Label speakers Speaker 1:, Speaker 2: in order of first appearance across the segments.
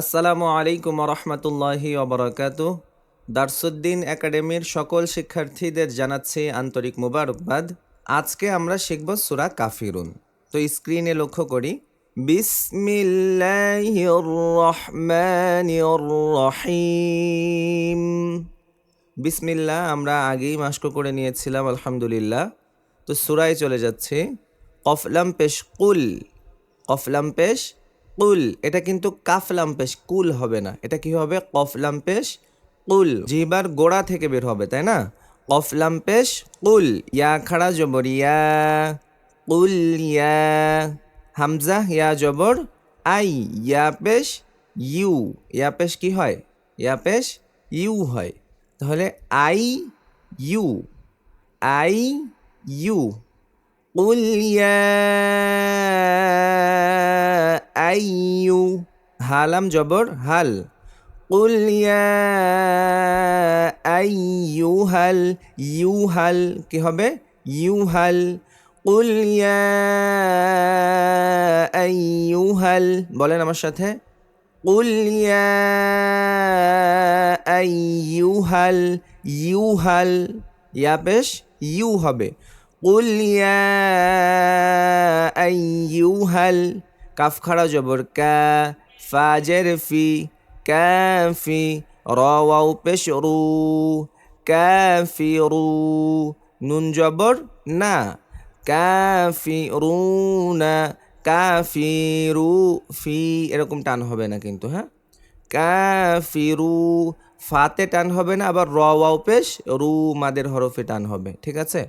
Speaker 1: আসসালামু আলাইকুম রহমতুল্লাহি অবরাকাত দারসুদ্দিন একাডেমির সকল শিক্ষার্থীদের জানাচ্ছি আন্তরিক মুবারকবাদ। আজকে আমরা শিখব সুরা কাফিরুন। তো স্ক্রিনে লক্ষ্য করি রহিম বিসমিল্লাহ আমরা আগেই মাস্ক করে নিয়েছিলাম, আলহামদুলিল্লাহ। তো সুরায় চলে যাচ্ছে, কফলাম পেশ কুল, কফলাম পেশ কুল এটা কিন্তু কাফলাম পেশ কুল হবে না এটা কি হবে কফলাম পেশ কুল জিবার গোড়া থেকে বের হবে তাই না কফলাম পেশ কুল ইয়া খাড়া জবর ইয়া কুল ইয়া হামজা ইয়া জবর আই ইয়া পেশ ইউ ইয়া পেশ কি হয় ইয়া পেশ ইউ হয় তাহলে আই ইউ আই ইউ قل يا أيو হালাম জবর হাল قل يا أيها ইউহাল কি হবে ইউহাল قل يا أيها বলেন আমার সাথে قل يا أيها ইউহাল ইয়া পেশ ইউ হবে قل يا أيها কাফ খাড়া জবর ক্যা ফাজের ফি রাও পেশ রু কাফি রু, নুন জবর না ক্যাফি রু না কাফি রু ফি, এরকম টান হবে না কিন্তু হ্যাঁ? কাফিরু ফাতে টান হবে না, আবার র পেশ রু, মাদের হরফে টান হবে, ঠিক আছে?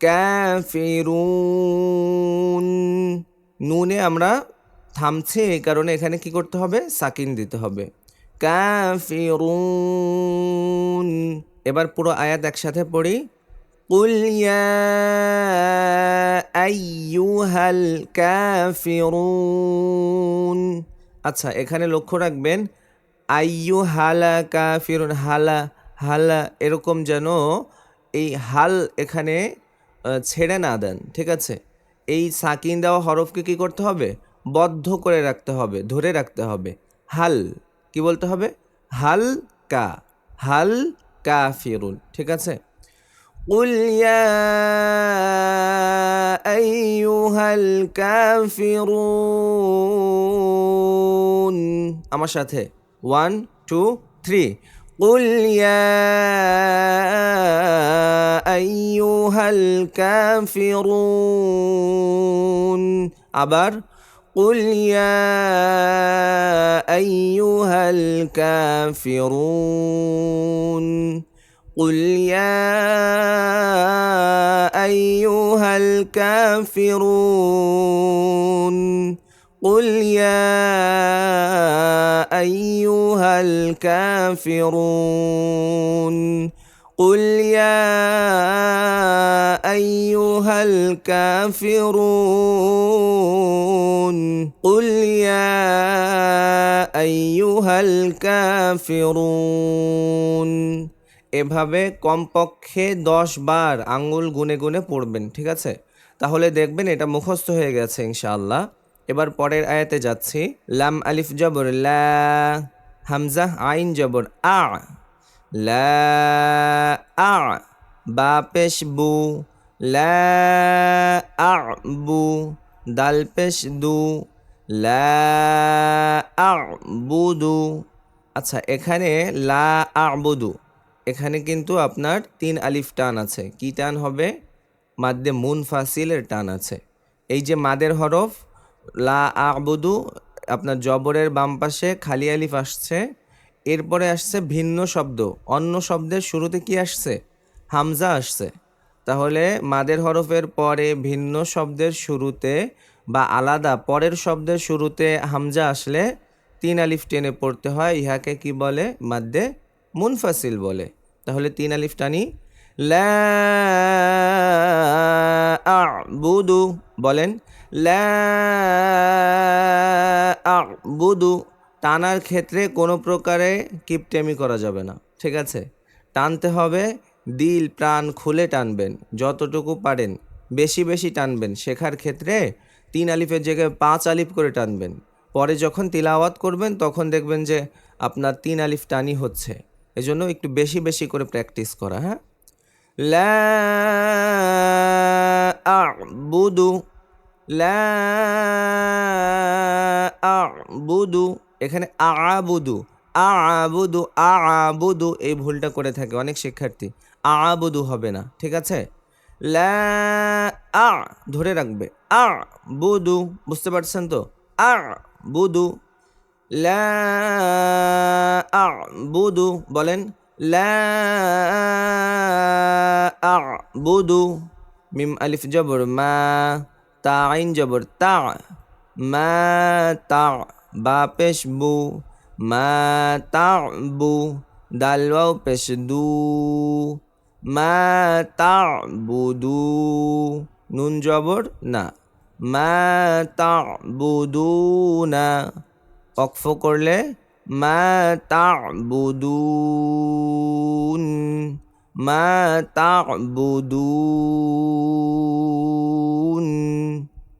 Speaker 1: ক্যাফিরুন নুনে আমরা থামছে এই কারণে এখানে কি করতে হবে সাকিন দিতে হবে ক্যাফিরুন এবার পুরো আয়াত একসাথে পড়ি قل يا أيها الكافرون আচ্ছা এখানে লক্ষ্য রাখবেন আইয়ু হালা কাফিরুন হালা হালা এরকম যেন এই হাল এখানে আহ, ছেড়ে না দেন ঠিক আছে এই সাকিন দেওয়া হরফকে কি করতে হবে বদ্ধ করে রাখতে হবে ধরে রাখতে হবে হাল কি বলতে হবে হাল কা হাল কাফিরুন ঠিক আছে قل يا أيها الكافرون আমার সাথে ওয়ান টু থ্রি قل يا أيها الكافرون আবার قل يا أيها الكافرون قل يا أيها الكافرون قل يا أيها الكافرون قل يا أيها الكافرون قل يا أيها الكافرون এভাবে কমপক্ষে দশ বার আঙ্গুল গুনে গুনে পড়বেন ঠিক আছে তাহলে দেখবেন এটা মুখস্থ হয়ে গেছে ইনশাআল্লাহ এবার পরের আয়াতে যাচ্ছি। লাম আলিফ জবর, লা, হামজা, আইন জবর, আ, লা, আ, বা পেশ বু, লা, আ, বু, দাল পেশ দু, লা, আ বুদু আচ্ছা এখানে লা আবুদু এখানে কিন্তু আপনার তিন আলিফ টান আছে। কি টান হবে? মাদ্দে মুন ফাসিলের টান আছে। এই যে মাদের হরফ লা আবুদু, আপনার জবরের বাম পাশে খালি আলিফ আসছে, এরপরে আসছে ভিন্ন শব্দ, অন্য শব্দের শুরুতে কি আসছে? হামজা আসছে। তাহলে মাদের হরফের পরে ভিন্ন শব্দের শুরুতে বা আলাদা পরের শব্দের শুরুতে হামজা আসলে তিন আলিফ টেনে পড়তে হয়, ইহাকে কি বলে? মাদ্দে মুনফাসিল বলে। তাহলে তিন আলিফ টানি, লা আবুদু বলেন লা আবুদু, টানার ক্ষেত্রে কোনো প্রকারে কিপটেমি করা যাবে না, ঠিক আছে? টানতে হবে, দিল, প্রাণ খুলে টানবেন, যতটুকু পারেন, বেশি বেশি টানবেন, শেখার ক্ষেত্রে তিন আলিফের জায়গায় পাঁচ আলিফ করে টানবেন। পরে যখন তিলাওয়াত করবেন, তখন দেখবেন যে আপনার তিন আলিফ টানি হচ্ছে। এজন্য একটু বেশি বেশি করে প্র্যাকটিস করা হ্যাঁ? লা আ'বুদু, এখানে আ'বুদু আ'বুদু আ'বুদু এই ভুলটা করে থাকে অনেক শিক্ষার্থী। আ'বুদু হবে না, ঠিক আছে? লা আ ধরে রাখবে আ বুদু বুঝতে পারছেন তো? আ বুদু লা আ বুদু বলেন লা আ বুদু মিম আলিফ জবর, মা তা আইন জবর তা, মা তা, বা পেশ বু, মা তা বু দাল ওয়াও পেশ দু, মা তা বুদু নুন জবর না, মা তা বুদু না, অক্ফ করলে মা তা বুদুন মা তা বুদুন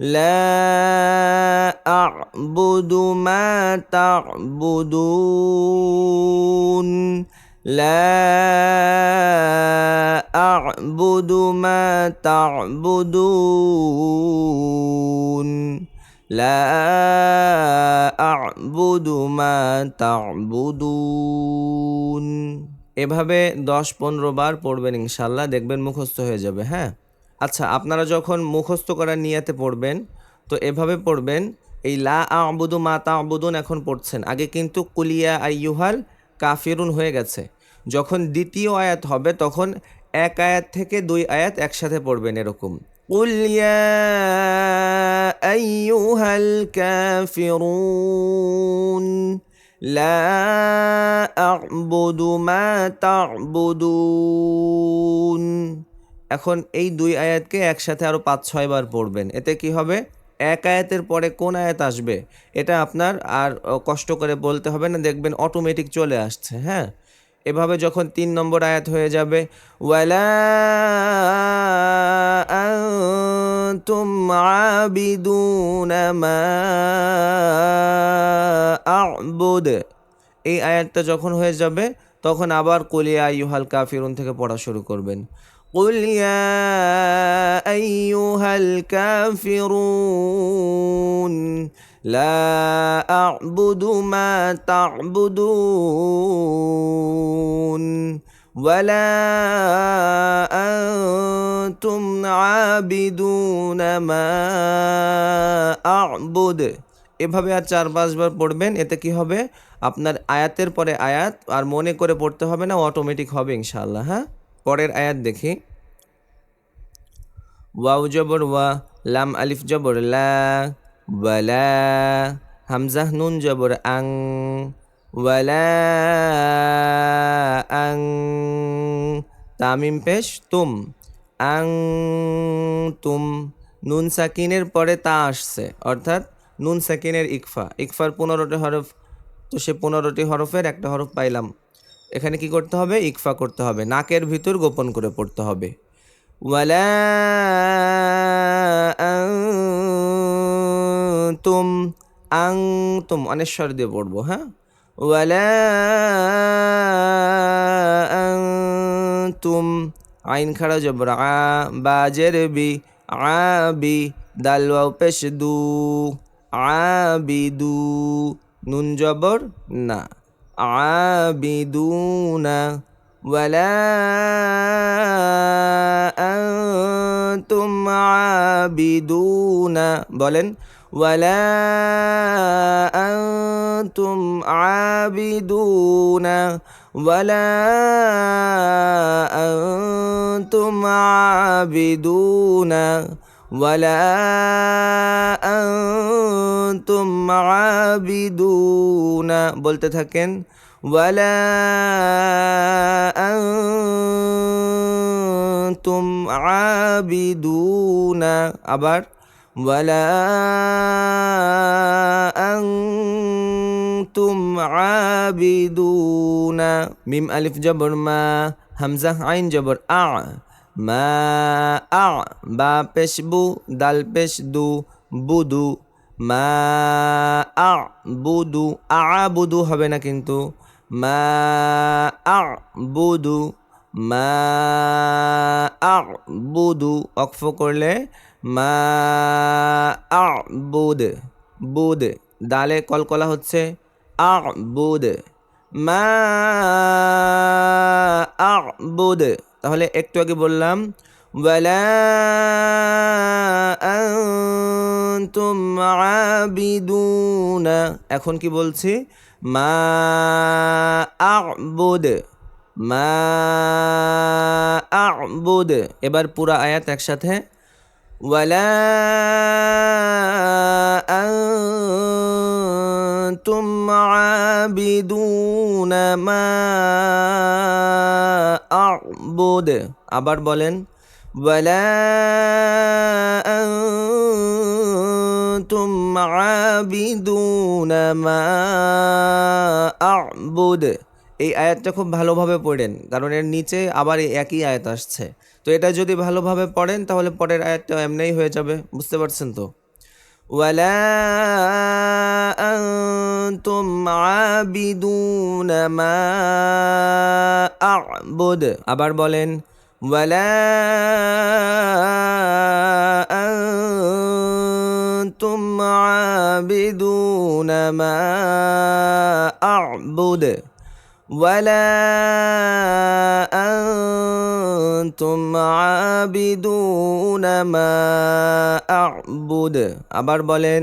Speaker 1: لا أعبد ما تعبدون لا أعبد ما تعبدون لا أعبد ما تعبدون এভাবে দশ পনেরো বার পড়বেন ইনশাল্লাহ দেখবেন মুখস্থ হয়ে যাবে হ্যাঁ আচ্ছা আপনারা যখন মুখস্থ করার নিয়াতে পড়বেন, তো এভাবে পড়বেন, এই লা আবুদু মা তা আবুদুন এখন পড়ছেন। আগে কিন্তু কুলিয়া আইয়ুহাল কাফিরুন হয়ে গেছে। যখন দ্বিতীয় আয়াত হবে, তখন এক আয়াত থেকে দুই আয়াত একসাথে পড়বেন এরকম। কুলিয়া আইয়ুহাল লা মা তা'বুদুন। এখন এই দুই আয়াতকে একসাথে আরও পাঁচ, ছয় বার পড়বেন। এতে কি হবে? এক আয়াতের পরে কোন আয়াত আসবে? এটা আপনার আর কষ্ট করে বলতে হবে না, দেখবেন অটোমেটিক চলে আসছে হ্যাঁ? এভাবে যখন তিন নম্বর আয়াত হয়ে যাবে, ওয়ালা এই আয়াতটা যখন হয়ে যাবে, তখন আবার কুলিয়া আইয়ুহাল কাফিরুন থেকে পড়া শুরু করবেন। قل يا أيها الكافرون لا أعبد ما تعبدون ولا أنتم عابدون ما أعبد এভাবে আর চার পাঁচবার পড়বেন এতে কি হবে আপনার আয়াতের পরে আয়াত আর মনে করে পড়তে হবে না অটোমেটিক হবে ইনশাআল্লাহ হ্যাঁ পরের আয়াত দেখি। ওয়াউ জবর ওয়া, লাম আলিফ জবর লা ওয়ালা হামজাহ নুন জবর আং ওয়ালা আং, তামিম পেশ তুম, আং তুম, নুন সাকিনের পরে তা আসছে, অর্থাৎ নুন সাকিনের ইকফা, ইকফার পনেরোটি হরফ, তো সে পনেরোটি হরফের একটা হরফ পাইলাম। এখানে কি করতে হবে? ইকফা করতে হবে। নাকের ভিতর গোপন করে পড়তে হবে। তুম আং তুম অনেশ্বর দিয়ে পড়ব হ্যাঁ? ওয়ালা তুম আইন খাড়া জবর আ বাজের বি, আবি দাল ওয়াও পেশ দু, আবিদু, নুন জবর, না। আবিদুনা ولا أنتم عابدون বলেন ولا أنتم عابدون ولا أنتم عابدون ولا أنتم عابدون বলতে থাকেন ولا أنتم عابدون আবার ولا أنتم عابدون মিম আলিফ জবর মা হামজা আইন জবর আ মা আ, বা পেশ বু, দাল পেশ দু, বুদু। মা আ, বুদু আ, বুদু হবে না কিন্তু। মা আ, বুদু। মা আ, বুদু অক্ফ করলে মা আ, বুদ। বুদ দালে কলকলা হচ্ছে আ, বুদ। মা আ, বুদ। তাহলে একটু আগে বললাম ওয়ালা আনতুম আবিদুনা এখন কি বলছি মা আবুদ মা আবুদ এবার পুরা আয়াত একসাথে ওয়ালা أنتم عابدون ما أعبد আবার বলেন ولا أنتم عابدون ما أعبد এই আয়াতটা খুব ভালোভাবে পড়েন কারণ এর নিচে আবার এই একই আয়াত আসছে তো এটা যদি ভালোভাবে পড়েন তাহলে পরের আয়াতটা এমনিই হয়ে যাবে বুঝতে পারছেন তো ولا أنتم عابدون ما أعبد আবার বলেন ولا أنتم عابدون ما أعبد ولا أنتم عابدون ما أعبد আবার বলেন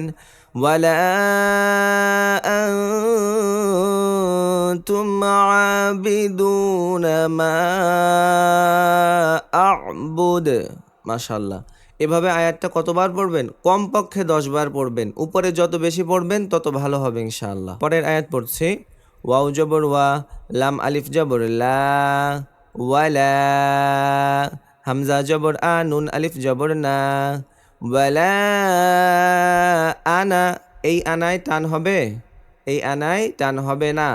Speaker 1: ولا أنتم عابدون ما أعبد মাশাল্লাহ এভাবে আয়াতটা কতবার পড়বেন কমপক্ষে দশ বার পড়বেন উপরে যত বেশি পড়বেন তত ভালো হবে ইনশাআল্লাহ পরের আয়াত পড়ছি ওয়াও জবর ওয়া লাম আলিফ জবর লা ওয়ালা হামজা জবর আ নুন আলিফ জবর না আনা, এই আনায় টান হবে। এই আনায় টান হবে না।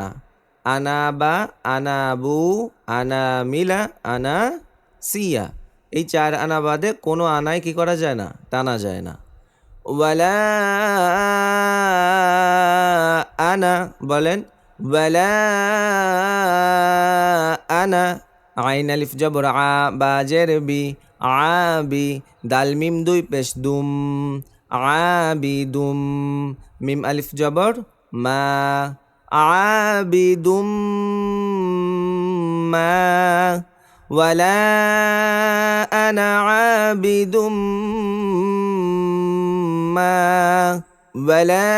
Speaker 1: আনা বা আনা বু, আনা মিলা, আনা সিয়া। এই চার আনা বাদে কোনো আনায় কি করা যায় না? টানা যায় না। ওয়ালা আনা বলেন, ওয়ালা আনা, আইন আলিফ জবর আ বা জের বি আবি দাল মিম দুই পেশ দুম আবি দুম মিম আলিফ জবর মা আবিদুম মা ولا أنا عابد ما ولا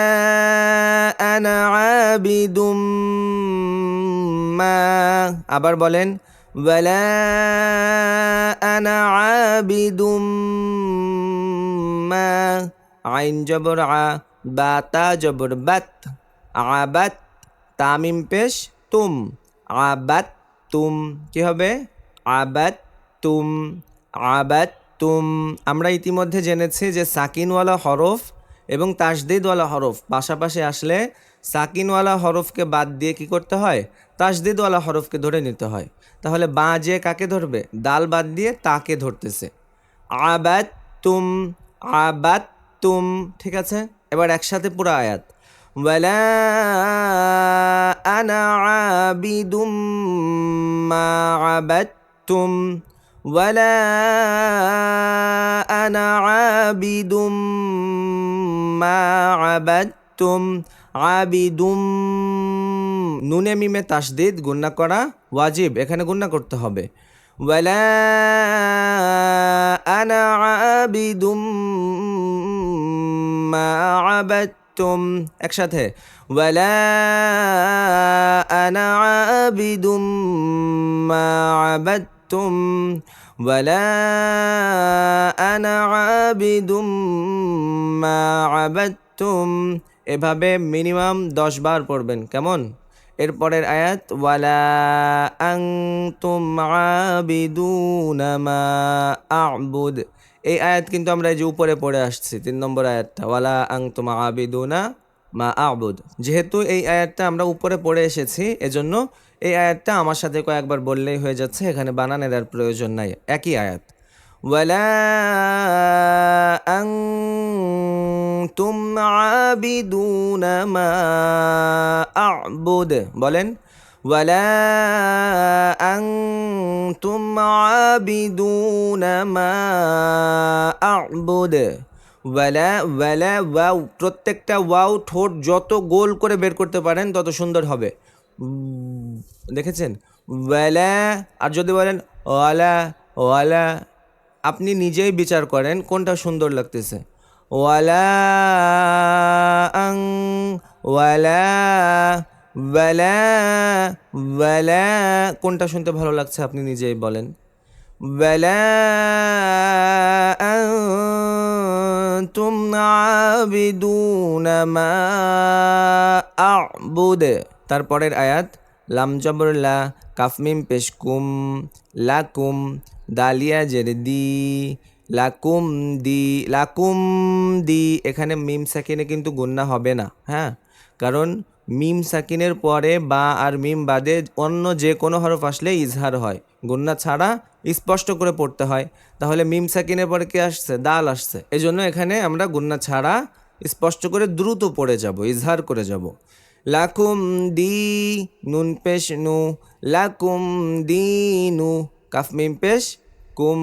Speaker 1: أنا عابد ما আবার বলেন ولا أنا عابد ما আইন জবর আ বা তা জবর বাত আবাত তামিম পেশ তুম আবাত তুম কি হবে আবাত তুম আবাত তুম আমরা ইতিমধ্যে জেনেছি যে সাকিনওয়ালা হরফ এবং তাসদিদওয়ালা হরফ পাশাপাশি আসলে সাকিনওয়ালা হরফকে বাদ দিয়ে কি করতে হয় তাসদিদওয়ালা হরফকে ধরে নিতে হয় তাহলে বা যে কাকে ধরবে দাল বাদ দিয়ে তাকে ধরতেছে আবাত তুম আবাত তুম ঠিক আছে এবার একসাথে পুরো আয়াত ولا أنا عابد ما عبدتم ولا أنا عابد ما عبدتم আবিদুম নুনে মিমে তাসদিদ গুন্না করা ওয়াজিব এখানে গুন্না করতে হবে ওয়ালা আনা আবিদুম মা আবাদতুম একসাথে ওয়ালা আনা আবিদুম মা আবাদতুম ولا أنا عابد ما عبدتم এভাবে মিনিমাম দশ বার পড়বেন, কেমন? এরপরের আয়াত, ওয়ালা আং মা আবুদ এই আয়াত কিন্তু আমরা এই যে উপরে পড়ে আসছি, তিন নম্বর আয়াতটা, ওয়ালা আং তুমা আবিদুনা মা আবুদ যেহেতু এই আয়াতটা আমরা উপরে পড়ে এসেছি, এজন্য এই আয়াতটা আমার সাথে কয়েকবার বললেই হয়ে যাচ্ছে, এখানে বানানে আর প্রয়োজন নাই, একই আয়াত। ওয়ালা আং أنتم عابدون ما أعبد বলেন ولا أنتم عابدون ما أعبد ওয়ালা ওয়ালা ওয়াও প্রত্যেকটা ওয়াও ঠোঁট যত গোল করে বের করতে পারেন তত সুন্দর হবে উম, দেখেছেন ওয়ালা আর যদি বলেন ওয়ালা ওয়ালা আপনি নিজেই বিচার করেন কোনটা সুন্দর লাগতেছে ওয়ালা আং ওয়ালা ওয়ালা ওয়ালা কোনটা শুনতে ভালো লাগছে আপনি নিজেই বলেন ولا أنتم عابدون ما أعبد তারপরের আয়াত লাম জবর লা কাফমিম পেশকুম লাকুম দালিয়া জের দি লাকুম দি লাকুম দি, এখানে মিম সাকিনে কিন্তু গুন্না হবে না হ্যাঁ? কারণ মিম সাকিনের পরে বা আর মিম বাদে অন্য যে কোনো হরফ আসলে ইজহার হয়। গুন্না ছাড়া স্পষ্ট করে পড়তে হয়। তাহলে মিম সাকিনের পরে কি আসছে? দাল আসছে। এজন্য এখানে আমরা গুন্না ছাড়া স্পষ্ট করে দ্রুত পড়ে যাব, ইজহার করে যাব। লাকুম দি নুন পেশ নু, লাকুম দি নু, কাফ মিম পেশ কুম,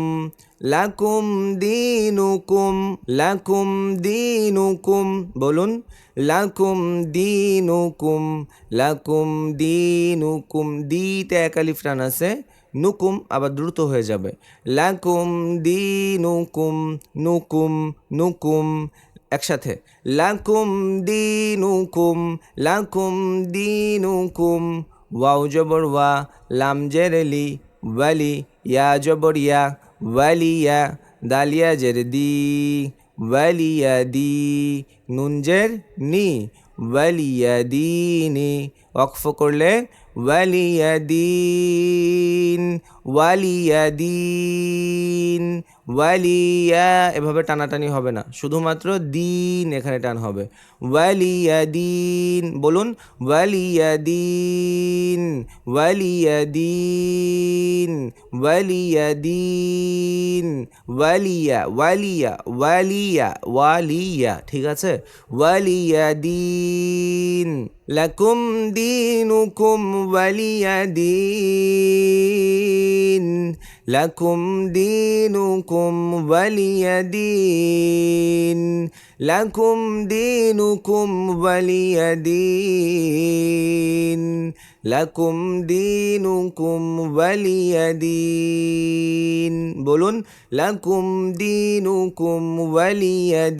Speaker 1: লাকুম দিনুকুম লাকুম দিনুকুম, বলুন, লাকুম দিনুকুম লাকুম দিনুকুম, দিতে একালিফ টান আছে, নুকুম আবার দ্রুত হয়ে যাবে, লাকুম দিনুকুম, নুকুম নুকুম, একসাথে, লাকুম দিনুকুম লাকুম দিনুকুম, ওয়াও জবর ওয়া, লাম জেরেলি ওয়ালি ইয়া জবর ইয়া ওয়ালিয়া দালিয়া জের দি ওয়ালিয়া দি নুনজের নি ওয়ালিয়া দিনি অক্ফ করলে ওয়ালিয়া দিন ওয়ালিয়া দিন ওয়ালিয়া এভাবে টানাটানি হবে না শুধুমাত্র দিন এখানে টান হবে ওয়ালিয়া দিন বলুন ওয়ালিয়া দিন ওয়ালিয়া দিন ওয়ালিয়া ওয়ালিয়া ওয়ালিয়া ওয়ালিয়া ঠিক আছে ওয়ালিয়া দিন লাকুম দিনুকুম ওয়ালিয়া দিন লাকুম দিনুকুম ওয়ালিয়া দিন লাকুম দিনুকুম ওয়ালিয়া দিন লাকুম দিনুকুম ওয়ালিয়া দিন বলুন লাকুম দিনুকুম ওয়ালিয়া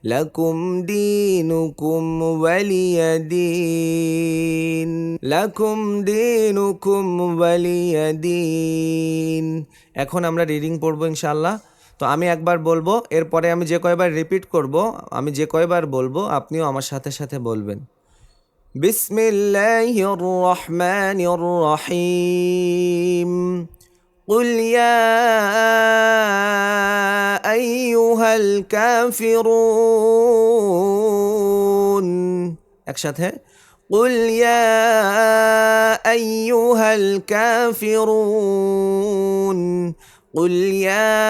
Speaker 1: দিন লাকুম দিনুকুম ওয়ালিয়া দিন লাকুম দিনুকুম ওয়ালিয়া দিন এখন আমরা রিডিং পড়বো ইনশাল্লাহ তো আমি একবার বলবো এরপরে আমি যে কয়বার রিপিট করব আমি যে কয়বার বলবো আপনিও আমার সাথে সাথে বলবেন بسم الله الرحمن الرحيم قل يا أيها الكافرون একসাথে قل يا أيها الكافرون قل يا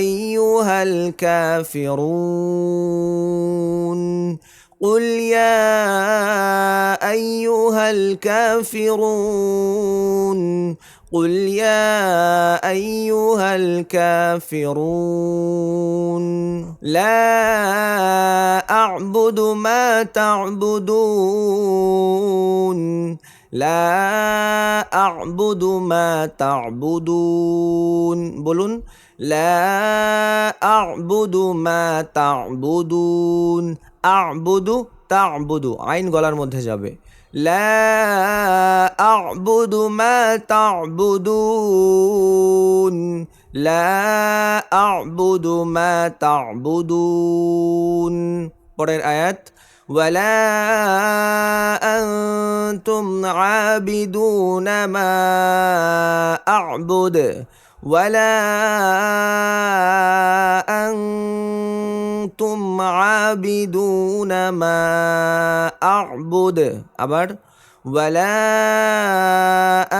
Speaker 1: أيها الكافرون قل يا أيها الكافرون قل يا أيها الكافرون لا أعبد ما تعبدون لا أعبد ما تعبدون বলুন لا أعبد ما تعبدون আবুদু তাবুদু আইন গলার মধ্যে যাবে লা আবুদু মা তাবুদুন লা আবুদু মা তাবুদুন পরের আয়াত ولا أنتم عابدون ما أعبد ولا أنتم عابدون ما أعبد আবার ولا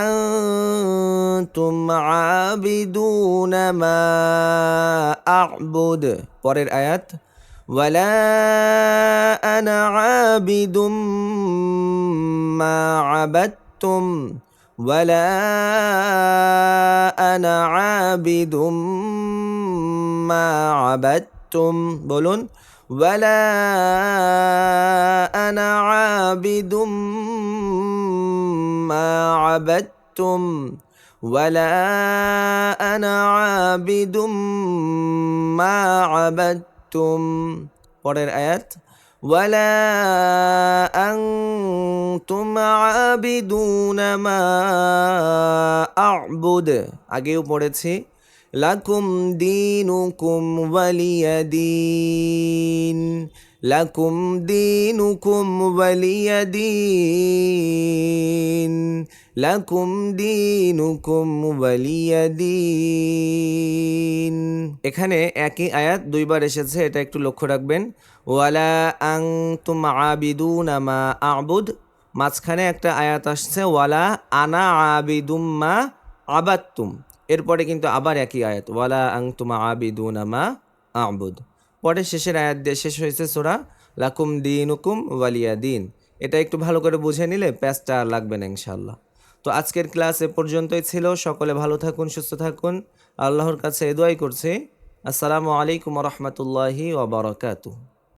Speaker 1: أنتم عابدون ما أعبد পরের আয়াত ولا أنا عابد ما عبدتم ولا أنا عابد ما عبدتم বলুন ولا أنا عابد ما عبدتم ولا أنا عابد ما عبدتم পরের আয়াত ولا أنتم عابدون ما أعبد আগেও পড়েছি লাকুম দিনুকুম ওয়ালিয়া দিন লাকুম দিনুকুম ওয়ালিয়া দিন লাকুম দিনুকুম ওয়ালিয়া দিন। এখানে একই আয়াত দুইবার এসেছে, এটা একটু লক্ষ্য রাখবেন। ওয়ালা আং তুম আবিদুন আমা আবুদ। মাঝখানে একটা আয়াত আসছে, ওয়ালা আনা আবিদুম্মা আবাত্তুম এরপরে কিন্তু আবার একই আয়াত, ওয়ালা আং তুমা আবিদুন আমা আবুদ। পরে শেষের আয়াত দিয়ে শেষ হয়েছে সোরা লাকুম দিনুকুম ওয়ালিয়া দিন। এটা একটু ভালো করে বুঝে নিলে প্যাচটা লাগবে না ইনশাল্লাহ তো আজকের ক্লাস এ পর্যন্তই ছিল। সকলে ভালো থাকুন, সুস্থ থাকুন। আল্লাহর কাছে এদোয়াই দোয়াই করছি। আসসালামু আলাইকুম রহমতুল্লাহি ওবরাকাতুহ